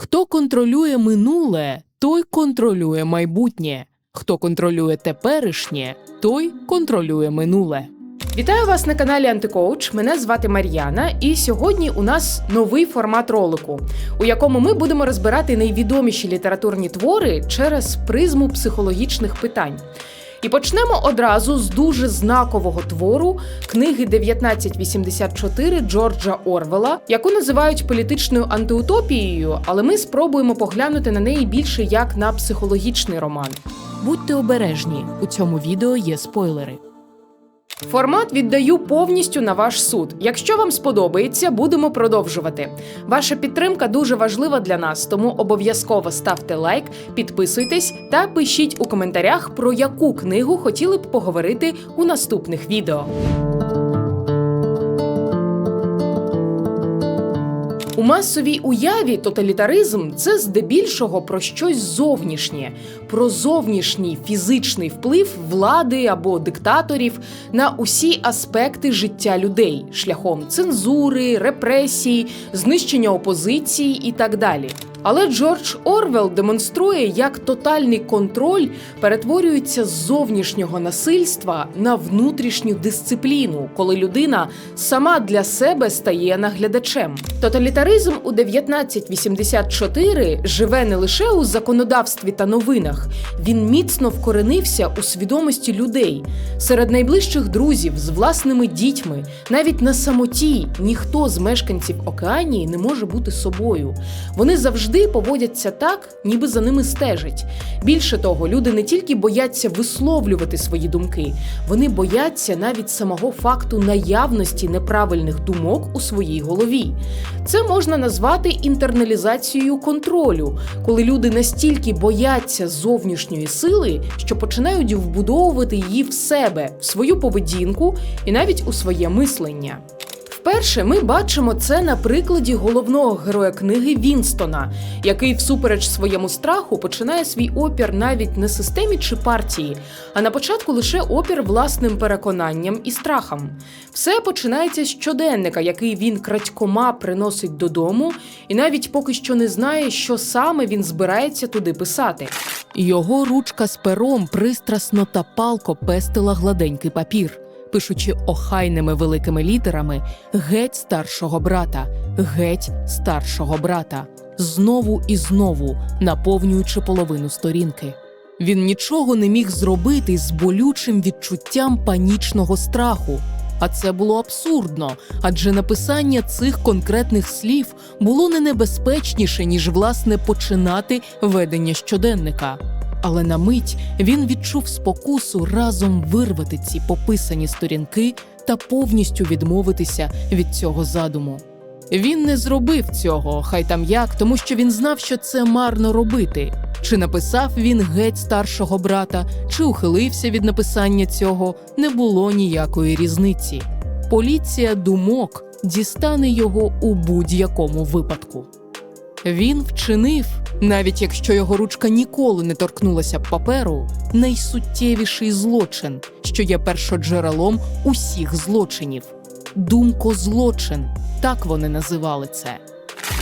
Хто контролює минуле, той контролює майбутнє. Хто контролює теперішнє, той контролює минуле. Вітаю вас на каналі Антикоуч. Мене звати Мар'яна, і сьогодні у нас новий формат ролику, у якому ми будемо розбирати найвідоміші літературні твори через призму психологічних питань. І почнемо одразу з дуже знакового твору книги 1984 Джорджа Орвела, яку називають політичною антиутопією, але ми спробуємо поглянути на неї більше як на психологічний роман. Будьте обережні, у цьому відео є спойлери. Формат віддаю повністю на ваш суд. Якщо вам сподобається, будемо продовжувати. Ваша підтримка дуже важлива для нас, тому обов'язково ставте лайк, підписуйтесь та пишіть у коментарях, про яку книгу хотіли б поговорити у наступних відео. У масовій уяві тоталітаризм це здебільшого про щось зовнішнє, про зовнішній фізичний вплив влади або диктаторів на усі аспекти життя людей шляхом цензури, репресій, знищення опозиції і так далі. Але Джордж Орвел демонструє, як тотальний контроль перетворюється з зовнішнього насильства на внутрішню дисципліну, коли людина сама для себе стає наглядачем. Тоталітаризм у 1984 живе не лише у законодавстві та новинах, він міцно вкоренився у свідомості людей серед найближчих друзів з власними дітьми, навіть на самоті ніхто з мешканців Океанії не може бути собою. Вони завжди поводяться так, ніби за ними стежать. Більше того, люди не тільки бояться висловлювати свої думки, вони бояться навіть самого факту наявності неправильних думок у своїй голові. Це можна назвати інтерналізацією контролю, коли люди настільки бояться зовнішньої сили, що починають вбудовувати її в себе, в свою поведінку і навіть у своє мислення. Вперше ми бачимо це на прикладі головного героя книги Вінстона, який, всупереч своєму страху, починає свій опір навіть не системі чи партії, а на початку лише опір власним переконанням і страхам. Все починається з щоденника, який він крадькома приносить додому, і навіть поки що не знає, що саме він збирається туди писати. Його ручка з пером пристрасно та палко пестила гладенький папір, пишучи охайними великими літерами геть старшого брата, геть старшого брата, знову і знову наповнюючи половину сторінки. Він нічого не міг зробити з болючим відчуттям панічного страху. А це було абсурдно, адже написання цих конкретних слів було не небезпечніше, ніж власне починати ведення щоденника. Але на мить він відчув спокусу разом вирвати ці пописані сторінки та повністю відмовитися від цього задуму. Він не зробив цього, хай там як, тому що він знав, що це марно робити. Чи написав він геть старшого брата, чи ухилився від написання цього, не було ніякої різниці. Поліція думок дістане його у будь-якому випадку. Він вчинив, навіть якщо його ручка ніколи не торкнулася б паперу, найсуттєвіший злочин, що є першоджерелом усіх злочинів. Думкозлочин, так вони називали це.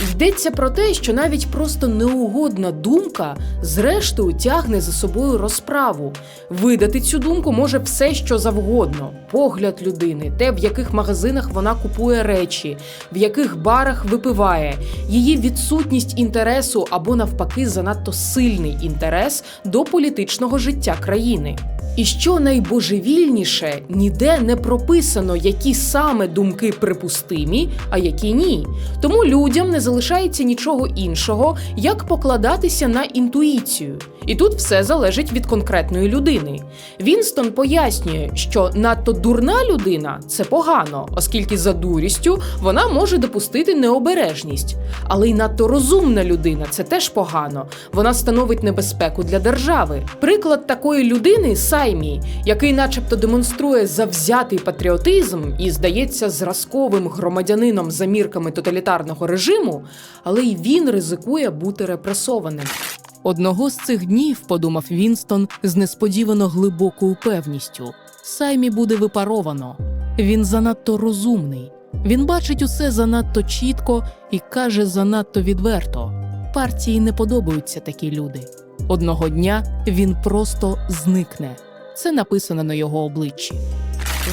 Йдеться про те, що навіть просто неугодна думка зрештою тягне за собою розправу. Видати цю думку може все, що завгодно: погляд людини, те, в яких магазинах вона купує речі, в яких барах випиває, її відсутність інтересу або навпаки занадто сильний інтерес до політичного життя країни. І що найбожевільніше, ніде не прописано, які саме думки припустимі, а які ні. Тому людям не залишається нічого іншого, як покладатися на інтуїцію. І тут все залежить від конкретної людини. Вінстон пояснює, що надто дурна людина це погано, оскільки за дурістю вона може допустити необережність. Але й надто розумна людина це теж погано. Вона становить небезпеку для держави. Приклад такої людини Саймі, який, начебто, демонструє завзятий патріотизм і здається зразковим громадянином за мірками тоталітарного режиму, але й він ризикує бути репресованим. Одного з цих днів, подумав Вінстон з несподівано глибокою певністю, Саймі буде випаровано. Він занадто розумний. Він бачить усе занадто чітко і каже занадто відверто. партії не подобаються такі люди. Одного дня він просто зникне. Це написано на його обличчі.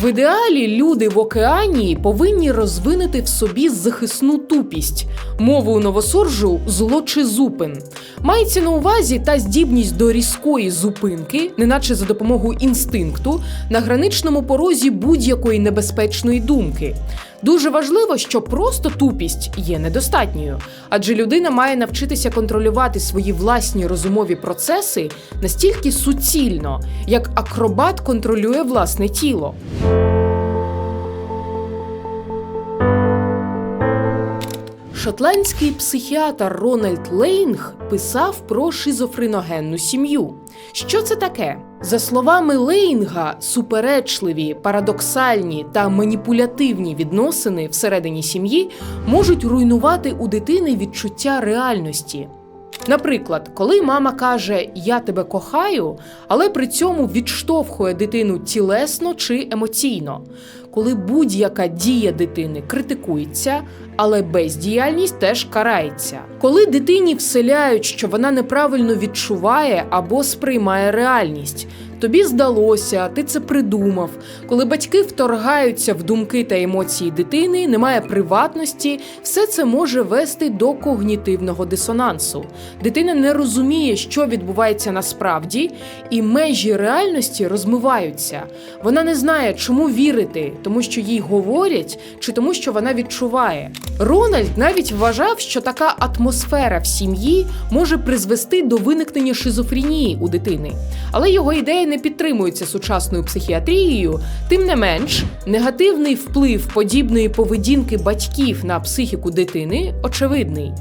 В ідеалі люди в океанії повинні розвинути в собі захисну тупість, мовою новосоржу злочизупин. Мається на увазі та здібність до різкої зупинки, неначе за допомогою інстинкту, на граничному порозі будь-якої небезпечної думки. Дуже важливо, що просто тупість є недостатньою, адже людина має навчитися контролювати свої власні розумові процеси настільки суцільно, як акробат контролює власне тіло. Шотландський психіатр Рональд Лейнг писав про шизофреногенну сім'ю. Що це таке? За словами Лейнга, суперечливі, парадоксальні та маніпулятивні відносини всередині сім'ї можуть руйнувати у дитини відчуття реальності. Наприклад, коли мама каже Я тебе кохаю, але при цьому відштовхує дитину тілесно чи емоційно, коли будь-яка дія дитини критикується, але бездіяльність теж карається. Коли дитині вселяють, що вона неправильно відчуває або сприймає реальність. Тобі здалося, ти це придумав. Коли батьки вторгаються в думки та емоції дитини, немає приватності, все це може вести до когнітивного дисонансу. Дитина не розуміє, що відбувається насправді, і межі реальності розмиваються. Вона не знає, чому вірити, тому що їй говорять, чи тому, що вона відчуває. Рональд навіть вважав, що така атмосфера в сім'ї може призвести до виникнення шизофренії у дитини. Але його ідея не підтримується сучасною психіатрією. Тим не менш, негативний вплив подібної поведінки батьків на психіку дитини очевидний.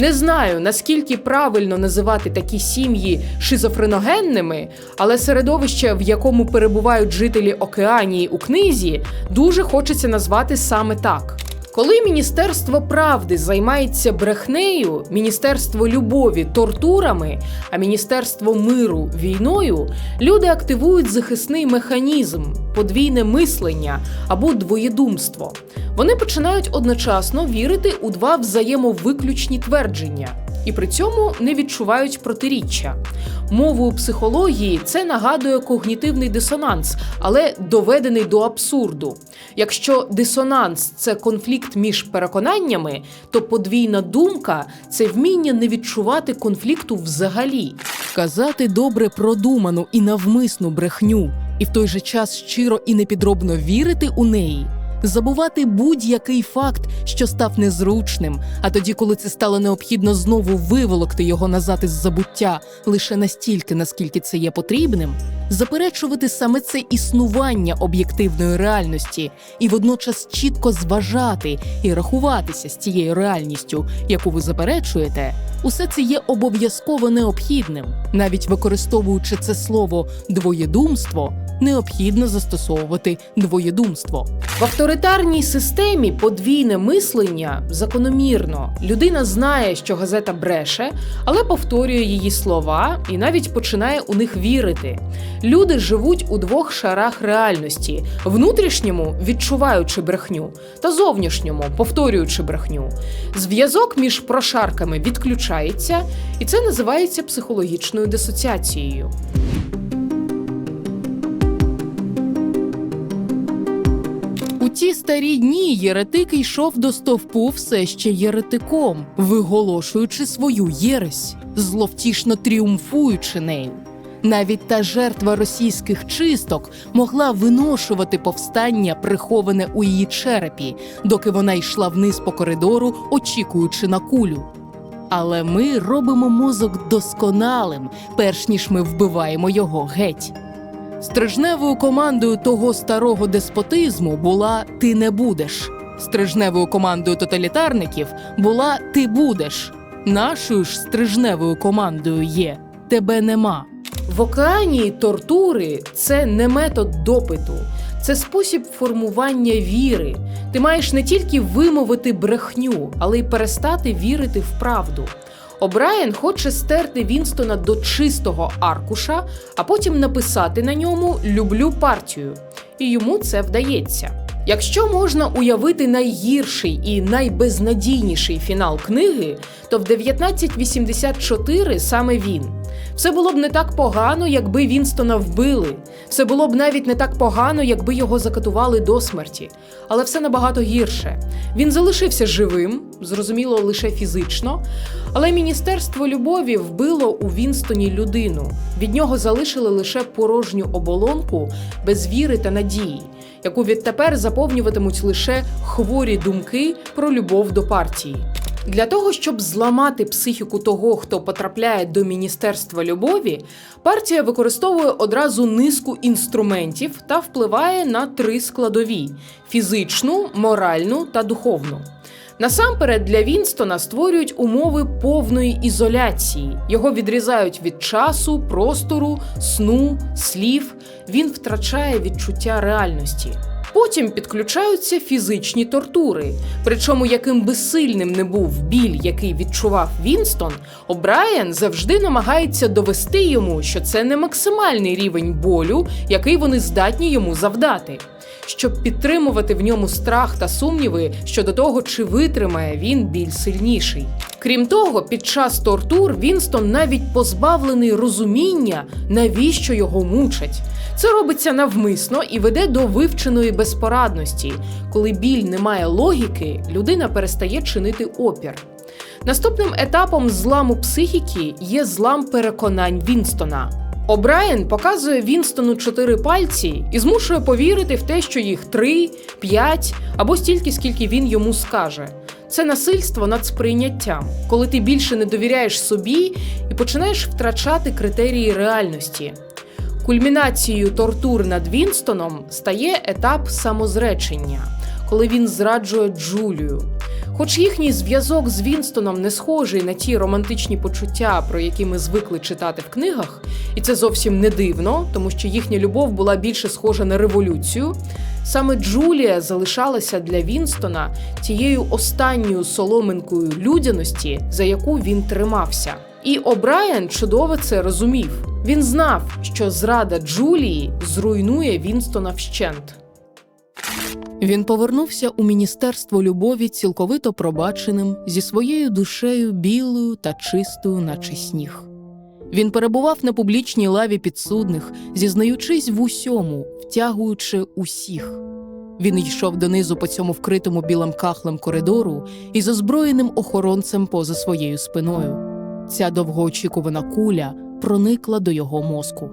Не знаю, наскільки правильно називати такі сім'ї шизофреногенними, але середовище, в якому перебувають жителі Океанії у книзі, дуже хочеться назвати саме так. Коли Міністерство правди займається брехнею, Міністерство любові тортурами, а Міністерство миру війною, люди активують захисний механізм, подвійне мислення або двоєдумство. Вони починають одночасно вірити у два взаємовиключні твердження. І при цьому не відчувають протиріччя. Мовою психології це нагадує когнітивний дисонанс, але доведений до абсурду. Якщо дисонанс це конфлікт між переконаннями, то подвійна думка це вміння не відчувати конфлікту взагалі. Казати добре продуману і навмисну брехню, і в той же час щиро і непідробно вірити у неї. Забувати будь-який факт, що став незручним, а тоді, коли це стало необхідно знову виволокти його назад із забуття лише настільки, наскільки це є потрібним, заперечувати саме це існування об'єктивної реальності і водночас чітко зважати і рахуватися з тією реальністю, яку ви заперечуєте, усе це є обов'язково необхідним, навіть використовуючи це слово двоєдумство. Необхідно застосовувати двоєдумство. В авторитарній системі подвійне мислення закономірно. Людина знає, що газета бреше, але повторює її слова і навіть починає у них вірити. Люди живуть у двох шарах реальності: внутрішньому відчуваючи брехню, та зовнішньому повторюючи брехню. Зв'язок між прошарками відключається, і це називається психологічною дисоціацією. У ті старі дні єретик йшов до стовпу все ще єретиком, виголошуючи свою єресь, зловтішно тріумфуючи нею. Навіть та жертва російських чисток могла виношувати повстання, приховане у її черепі, доки вона йшла вниз по коридору, очікуючи на кулю. Але ми робимо мозок досконалим, перш ніж ми вбиваємо його геть. Стрижневою командою того старого деспотизму була Ти не будеш. Стрижневою командою тоталітарників була Ти будеш. Нашою ж стрижневою командою є Тебе нема. В океані тортури це не метод допиту, це спосіб формування віри. Ти маєш не тільки вимовити брехню, але й перестати вірити в правду. О'Брайен хоче стерти Вінстона до чистого аркуша, а потім написати на ньому Люблю партію. І йому це вдається. Якщо можна уявити найгірший і найбезнадійніший фінал книги, то в 1984 саме він. Все було б не так погано, якби Вінстона вбили. Все було б навіть не так погано, якби його закатували до смерті. Але все набагато гірше. Він залишився живим, зрозуміло, лише фізично. Але міністерство любові вбило у Вінстоні людину. Від нього залишили лише порожню оболонку без віри та надії, яку відтепер заповнюватимуть лише хворі думки про любов до партії. Для того, щоб зламати психіку того, хто потрапляє до міністерства любові, партія використовує одразу низку інструментів та впливає на три складові: фізичну, моральну та духовну. Насамперед для Вінстона створюють умови повної ізоляції. Його відрізають від часу, простору, сну, слів. Він втрачає відчуття реальності. Потім підключаються фізичні тортури. Причому, яким би сильним не був біль, який відчував Вінстон, О'Брайен завжди намагається довести йому, що це не максимальний рівень болю, який вони здатні йому завдати. Щоб підтримувати в ньому страх та сумніви щодо того, чи витримає він біль сильніший. Крім того, під час тортур Вінстон навіть позбавлений розуміння, навіщо його мучать. Це робиться навмисно і веде до вивченої безпорадності. Коли біль не має логіки, людина перестає чинити опір. Наступним етапом зламу психіки є злам переконань Вінстона. О'Брайен показує Вінстону чотири пальці і змушує повірити в те, що їх три, п'ять або стільки, скільки він йому скаже. Це насильство над сприйняттям, коли ти більше не довіряєш собі і починаєш втрачати критерії реальності. Кульмінацією тортур над Вінстоном стає етап самозречення, коли він зраджує Джулію. Хоч їхній зв'язок з Вінстоном не схожий на ті романтичні почуття, про які ми звикли читати в книгах, і це зовсім не дивно, тому що їхня любов була більше схожа на революцію. Саме Джулія залишалася для Вінстона тією останньою соломинкою людяності, за яку він тримався. І О'Брайен чудово це розумів. Він знав, що зрада Джулії зруйнує Вінстона вщент. Він повернувся у міністерство любові цілковито пробаченим зі своєю душею білою та чистою, наче сніг. Він перебував на публічній лаві підсудних, зізнаючись в усьому, втягуючи усіх. Він йшов донизу по цьому вкритому білим кахлем коридору із озброєним охоронцем поза своєю спиною. Ця довгоочікувана куля проникла до його мозку.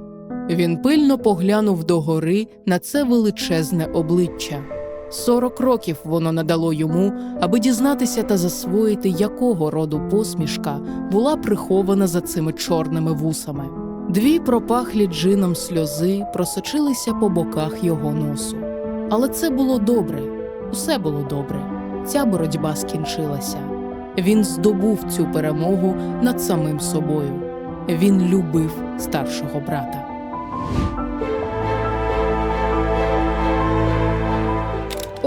Він пильно поглянув догори на це величезне обличчя. Сорок років воно надало йому, аби дізнатися та засвоїти, якого роду посмішка була прихована за цими чорними вусами. Дві пропахлі джином сльози просочилися по боках його носу. Але це було добре, усе було добре. Ця боротьба скінчилася. Він здобув цю перемогу над самим собою. Він любив старшого брата.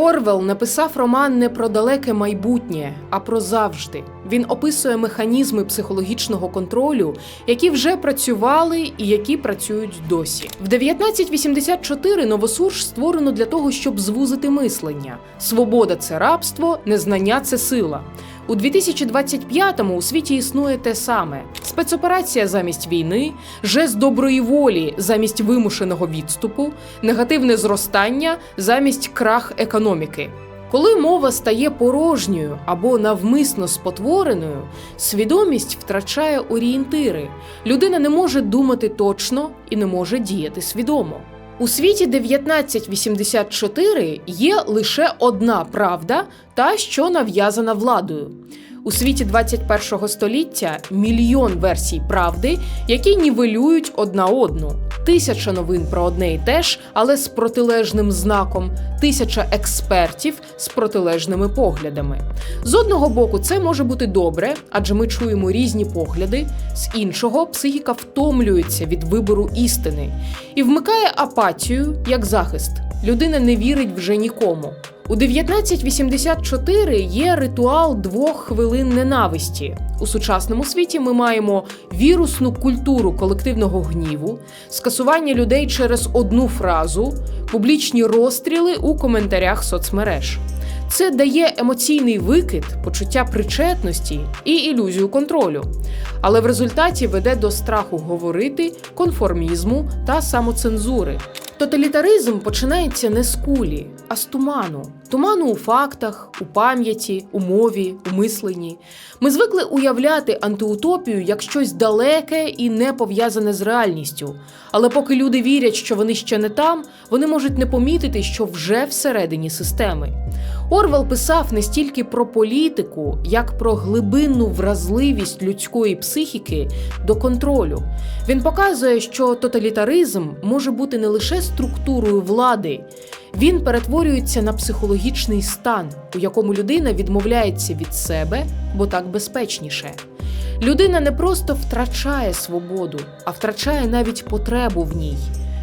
Орвел написав роман не про далеке майбутнє, а про завжди. Він описує механізми психологічного контролю, які вже працювали і які працюють досі. В 1984 Новосурж створено для того, щоб звузити мислення. Свобода це рабство, незнання це сила. У 2025-му у світі існує те саме: спецоперація замість війни, жест доброї волі замість вимушеного відступу, негативне зростання замість крах економіки. Коли мова стає порожньою або навмисно спотвореною, свідомість втрачає орієнтири. Людина не може думати точно і не може діяти свідомо. У світі 1984 є лише одна правда, та що нав'язана владою. У світі 21 століття мільйон версій правди, які нівелюють одна одну. Тисяча новин про одне і те ж, але з протилежним знаком, тисяча експертів з протилежними поглядами. З одного боку, це може бути добре, адже ми чуємо різні погляди. З іншого, психіка втомлюється від вибору істини і вмикає апатію як захист. Людина не вірить вже нікому. У 1984 є ритуал двох хвилин ненависті. У сучасному світі ми маємо вірусну культуру колективного гніву, скасування людей через одну фразу, публічні розстріли у коментарях соцмереж. Це дає емоційний викид, почуття причетності і ілюзію контролю, але в результаті веде до страху говорити, конформізму та самоцензури. Тоталітаризм починається не з кулі, а з туману. Туману у фактах, у пам'яті, у мові, у мисленні. Ми звикли уявляти антиутопію як щось далеке і не пов'язане з реальністю. Але поки люди вірять, що вони ще не там, вони можуть не помітити, що вже всередині системи. Орвел писав не стільки про політику, як про глибинну вразливість людської психіки до контролю. Він показує, що тоталітаризм може бути не лише структурою влади, він перетворюється на психологічний стан, у якому людина відмовляється від себе, бо так безпечніше. Людина не просто втрачає свободу, а втрачає навіть потребу в ній.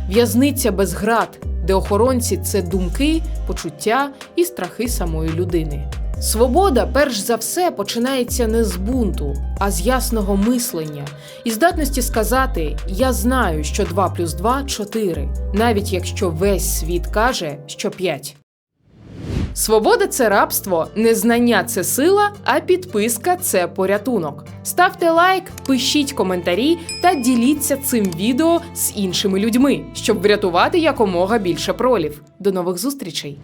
В'язниця без град, де охоронці це думки, почуття і страхи самої людини. Свобода, перш за все, починається не з бунту, а з ясного мислення і здатності сказати: Я знаю, що 2 плюс 2 – 4, навіть якщо весь світ каже, що 5. Свобода це рабство, незнання це сила, а підписка це порятунок. Ставте лайк, пишіть коментарі та діліться цим відео з іншими людьми, щоб врятувати якомога більше пролів. До нових зустрічей!